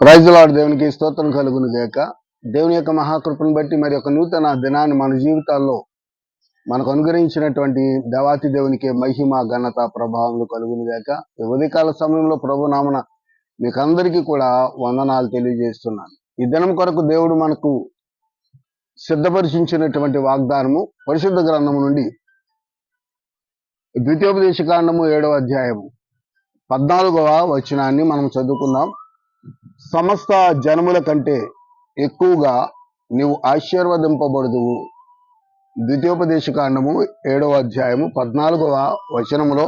ప్రైజ్లాడు దేవునికి స్తోత్రం కలుగును గాక. దేవుని యొక్క మహాకృపను బట్టి మరి ఒక నూతన దినాన్ని మన జీవితాల్లో మనకు అనుగ్రహించినటువంటి దేవాతి దేవునికి మహిమ ఘనత ప్రభావం కలుగును గాక. ఉదయకాల సమయంలో ప్రభు నామన మీకు కూడా వందనాలు తెలియజేస్తున్నాను. ఈ దినం కొరకు దేవుడు మనకు సిద్ధపరిచించినటువంటి వాగ్దానము పరిశుద్ధ గ్రంథము నుండి ద్వితీయోపదేశ కాండము ఏడవ అధ్యాయము పద్నాలుగవ వచనాన్ని మనం చదువుకుందాం. సమస్త జనముల కంటే ఎక్కువగా నీవు ఆశీర్వదింపబడుదువు. ద్వితీయోపదేశ కాండము ఏడవ అధ్యాయము పద్నాలుగవ వచనములో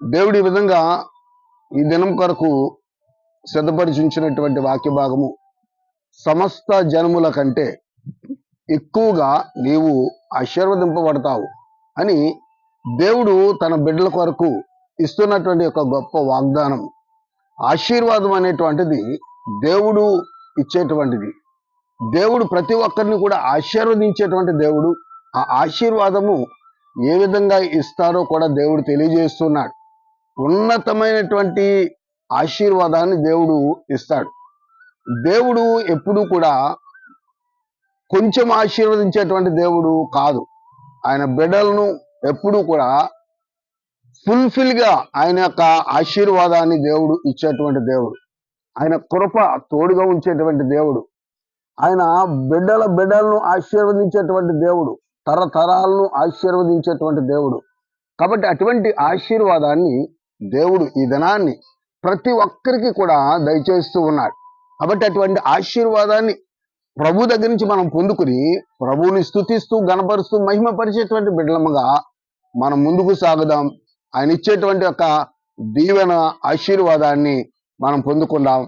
దేవుడి ఈ విధంగా ఈ దినం కొరకు సిద్ధపరిచించినటువంటి వాక్య భాగము సమస్త జనముల కంటే ఎక్కువగా నీవు ఆశీర్వదింపబడతావు అని దేవుడు తన బిడ్డల కొరకు ఇస్తున్నటువంటి ఒక గొప్ప వాగ్దానం ఆశీర్వాదం అనేటువంటిది దేవుడు ఇచ్చేటువంటిది. దేవుడు ప్రతి ఒక్కరిని కూడా ఆశీర్వదించేటువంటి దేవుడు. ఆ ఆశీర్వాదము ఏ విధంగా ఇస్తారో కూడా దేవుడు తెలియజేస్తున్నాడు. ఉన్నతమైనటువంటి ఆశీర్వాదాన్ని దేవుడు ఇస్తాడు. దేవుడు ఎప్పుడూ కూడా కొంచెం ఆశీర్వదించేటువంటి దేవుడు కాదు. ఆయన బిడ్డలను ఎప్పుడూ కూడా ఫుల్ఫిల్గా ఆయన యొక్క ఆశీర్వాదాన్ని దేవుడు ఇచ్చేటువంటి దేవుడు. ఆయన కృప తోడుగా ఉంచేటువంటి దేవుడు. ఆయన బిడ్డల బిడ్డలను ఆశీర్వదించేటువంటి దేవుడు. తరతరాలను ఆశీర్వదించేటువంటి దేవుడు. కాబట్టి అటువంటి ఆశీర్వాదాన్ని దేవుడు ఈ దినాన్ని ప్రతి ఒక్కరికి కూడా దయచేస్తూ ఉన్నాడు. కాబట్టి అటువంటి ఆశీర్వాదాన్ని ప్రభు దగ్గర నుంచి మనం పొందుకుని ప్రభువుని స్థుతిస్తూ గణపరుస్తూ మహిమపరిచేటువంటి బిడ్డలముగా మనం ముందుకు సాగుదాం. ఆయన ఇచ్చేటువంటి యొక్క దీవెన ఆశీర్వాదాన్ని మనం పొందుకుందాం.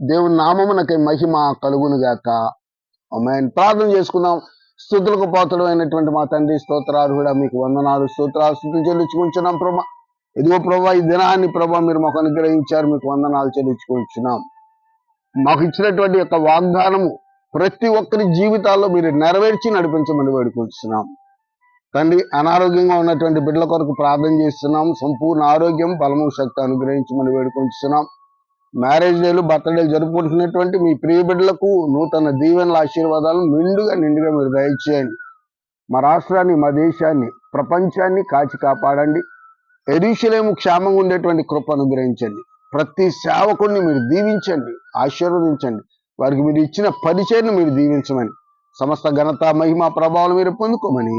దేవుని నామమునకి మహిమ కలుగును గాక ప్రార్థన చేసుకుందాం. స్థుతులకు పాత్రలు అయినటువంటి మా తండ్రి స్తోత్రార్హుడ మీకు వందనాలు స్తోత్రాలు స్థుతులు చెల్లించుకుంటున్నాం ప్రభా. ఇదిగో ప్రభా ఈ దినాన్ని ప్రభా మీరు మాకు అనుగ్రహించారు మీకు వందనాలు చెల్లించుకుంటున్నాం. మాకు ఇచ్చినటువంటి యొక్క వాగ్దానము ప్రతి ఒక్కరి జీవితాల్లో మీరు నెరవేర్చి నడిపించమని వేడుకుంటున్నాం. తండ్రి అనారోగ్యంగా ఉన్నటువంటి బిడ్డల కొరకు ప్రార్థన చేస్తున్నాం. సంపూర్ణ ఆరోగ్యం బలము శక్తి అనుగ్రహించమని వేడుకొంచుతున్నాం మ్యారేజ్ డేలు బర్త్డేలు జరుపుకుంటున్నటువంటి మీ ప్రియ బిడ్డలకు నూతన దీవెనల ఆశీర్వాదాలు నిండుగా నిండుగా మీరు దయచేయండి. మా రాష్ట్రాన్ని మా దేశాన్ని ప్రపంచాన్ని కాచి కాపాడండి. ఎరుషలేము క్షేమంగా ఉండేటువంటి కృప అనుగ్రహించండి. ప్రతి సేవకుడిని మీరు దీవించండి ఆశీర్వదించండి. వారికి మీరు ఇచ్చిన పరిచయను మీరు దీవించమని సమస్త ఘనత మహిమ ప్రభావాలు మీరు పొందుకోమని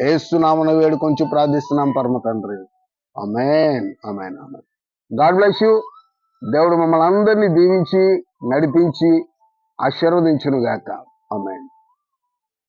ఏస్తున్నామన వేడు కొంచెం ప్రార్థిస్తున్నాం పరమ తండ్రి. Amen amen amen God bless you. దేవుడు మమ్మల్ని అందరినీ దీవించి నడిపించి ఆశీర్వదించును గాక